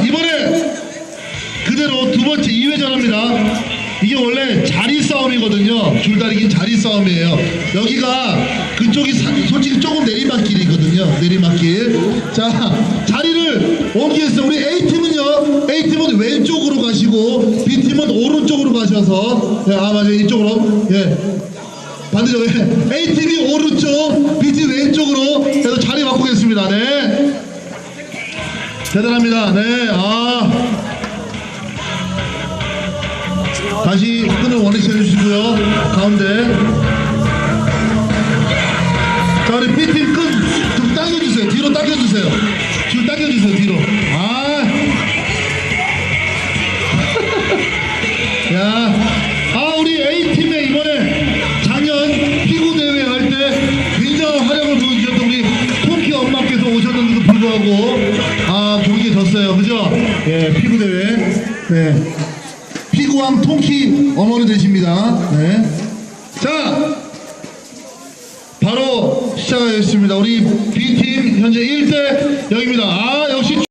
이번에 그대로 두 번째 2회전합니다. 이게 원래 자리 싸움이거든요. 줄다리기 자리 싸움이에요. 여기가 그쪽이 사, 솔직히 조금 내리막길이거든요. 내리막길. 자 자리를 옮기겠어요 우리 A팀은요. A팀은 왼쪽으로 가시고 B팀은 오른쪽으로 가셔서 예, 아 맞아요. 이쪽으로. 예. 반대쪽에 예. A팀이 오른쪽 B팀 왼쪽으로 해서 자리 바꾸겠습니다. 네. 대단합니다. 네. 아. 다시 끈을 원위치 해주시고요. 가운데. 자, 우리 B팀 끈좀 당겨주세요. 뒤로 당겨주세요. 뒤로 당겨주세요. 뒤로. 아. 야. 아, 우리 A팀 엄마께서 오셨는데도 불구하고 아, 경기에 졌어요. 그죠? 예, 피구대회. 네. 피구왕 통키 어머니 되십니다. 네. 자, 바로 시작하겠습니다. 우리 B팀 현재 1대 0입니다. 아, 역시